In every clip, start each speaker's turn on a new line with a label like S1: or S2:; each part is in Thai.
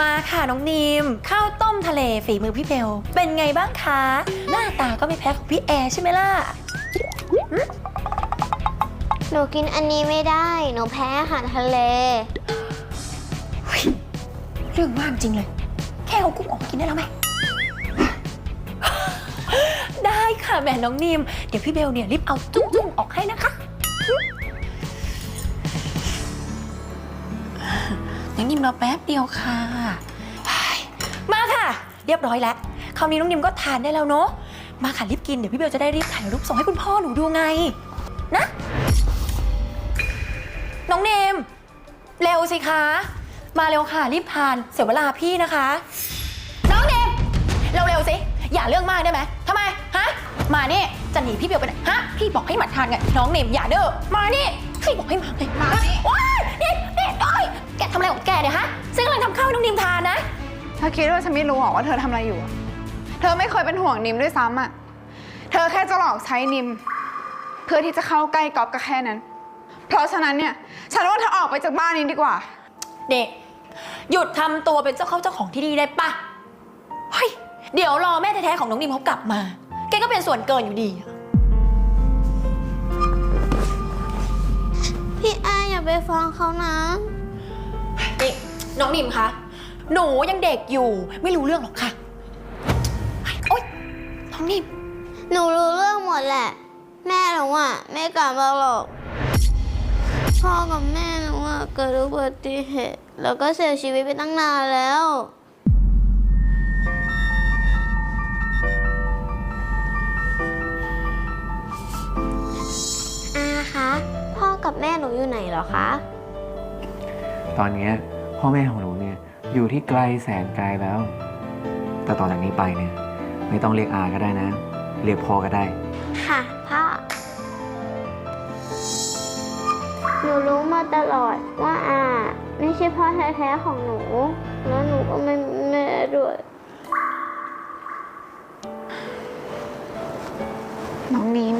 S1: มาค่ะน้องนีมข้าวต้มทะเลฝีมือพี่เบล เป็นไงบ้างคะ หน้าตาก็ไม่แพ้ของพี่แอร์ใช่ไหมล่ะ
S2: หนูกินอันนี้ไม่ได้ หนูแพ้อาหารทะเล
S1: เรื่องมากจริงเลย แค่เอากุ้งออกมากินได้แล้วไหม ได้ค่ะแหม่น้องนีมเดี๋ยวพี่เบลเนี่ยรีบเอาจุ้งๆออกให้นะคะ น้องนิมรอแป๊บเดียวค่ะไปมาค่ะ เรียบร้อยแล้วคราวนี้น้องนิมก็ทานได้แล้วเนาะมาค่ะรีบกินเดี๋ยวพี่เบลจะได้รีบถ่ายรูปส่งให้คุณพ่อหนูดูไง นะ น้องเนม เร็วสิคะ มาเร็วค่ะรีบทานเสียเวลาพี่นะคะ น้องเนม เร็วๆสิอย่าเรื่องมากได้ไหมทำไมฮะมานี่จะหนีพี่เบลไปไหนฮะพี่บอกให้มาทานไงน้องเนมอย่าเด้อมานี่พี่บอกให้มาเลยมานี่ว้ายนี่นี่โอ้ย แกทำอะไรของแกเนี่ยฮะซึ่งกำลังทำข้าวให้น้องนิมทานนะ
S3: เธอคิดว่าฉันไม่รู้หรอว่าเธอทำอะไรอยู่อะเธอไม่เคยเป็นห่วงนิมด้วยซ้ำอะเธอแค่จะหลอกใช้นิม เพื่อที่จะเข้าใกล้ก๊อฟก็แค่นั้น เพราะฉะนั้นเนี่ย ฉันว่าเธอออกไปจากบ้านนี้ดีกว่า
S1: เด็ก หยุดทำตัวเป็นเจ้าเข้าเจ้าของที่นี่ได้ปะเฮ้ย เดี๋ยวรอแม่แท้ๆของน้องนิมเขากลับมา แกก็เป็นส่วนเกินอยู่ดี
S2: พี่แอร์อย่าไปฟังเขานะ
S1: นี่น้องนิมคะ หนูยังเด็กอยู่ไม่รู้เรื่องหรอกค่ะ โอ๊ย น้องนิม
S2: หนูรู้เรื่องหมดแหละ แม่หนูอะไม่กลับมาหรอก พ่อกับแม่หนูอะเกิดอุบัติเหตุแล้วก็เสียชีวิตไปตั้งนานแล้ว อาคะ พ่อกับแม่หนูอยู่ไหนเหรอคะ
S4: ตอนเนี้ย พ่อแม่ของหนูเนี่ยอยู่ที่ไกลแสนไกลแล้ว แต่ต่อจากนี้ไปเนี่ย ไม่ต้องเรียกอาก็ได้นะ เรียกพ่อก็ได้
S2: ค่ะ พ่อ หนูรู้มาตลอดว่าอาไม่ใช่พ่อแท้ๆของหนู แล้วหนูก็ไม่มีแม่ด้วย
S3: น้องนิม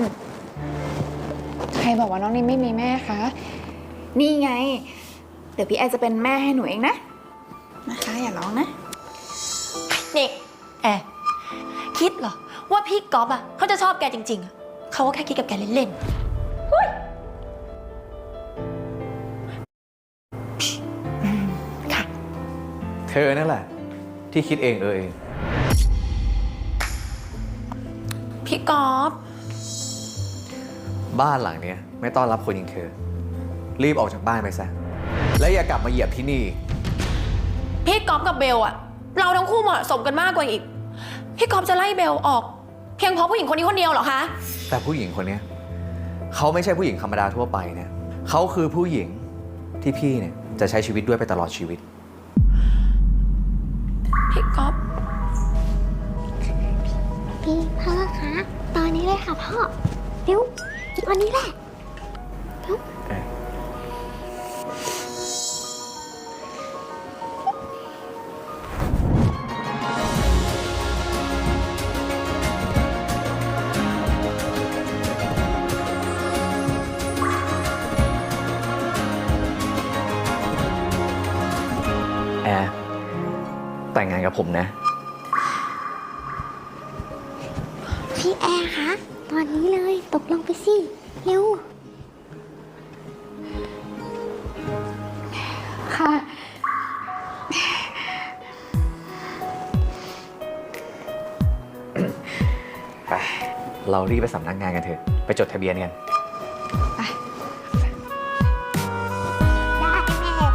S3: ใครบอกว่าน้องนิมไม่มีแม่คะ นี่ไง เดี๋ยวพี่แอร์จะเป็นแม่ให้หนูเองนะ นะคะอย่าร้องนะ
S1: นี่แอร์คิดเหรอ ว่าพี่ก๊อฟอะเขาจะชอบแกจริงๆอะเขาก็แค่คิดกับแกเล่นๆเฮ้ยอืมค่ะ
S4: เธอนั่นแหละ ที่คิดเองเออเอง
S1: พี่ก๊อฟ
S4: บ้านหลังเนี้ย ไม่ต้อนรับคนอย่างเธอ รีบออกจากบ้านไปซะ และอย่ากลับมาเหยียบที่นี่
S1: พี่ก๊อฟกับเบลอะเราทั้งคู่เหมาะสมกันมากกว่าอีก พี่ก๊อฟจะไล่เบลออก เพียงเพราะผู้หญิงคนนี้คนเดียวเหรอคะ
S4: แต่ผู้หญิงคนเนี้ยเขาไม่ใช่ผู้หญิงธรรมดาทั่วไปเนี่ยเขาคือผู้หญิงที่พี่เนี่ยจะใช้ชีวิตด้วยไปตลอดชีวิต
S1: พี่ก๊อฟ
S2: พี่พ่อคะ ตอนนี้เลยค่ะพ่อเร็วตอนนี้แหละ
S4: แอร์แต่งงานกับผมนะ
S2: พี่แอร์คะตอนนี้เลยตกลงไปสิ เร็ว
S3: ค่ะ
S4: ไป เรารีบไปสำนักงานกันเถอะ ไปจดทะเบียนกัน
S2: ได้แม่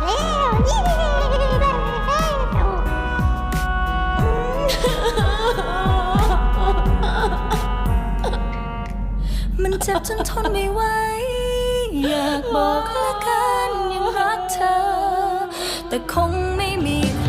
S2: เร็วยี่
S1: จ็บจนทนไม่ไหว อยากบอกละกันยังรักเธอ แต่คงไม่มีใค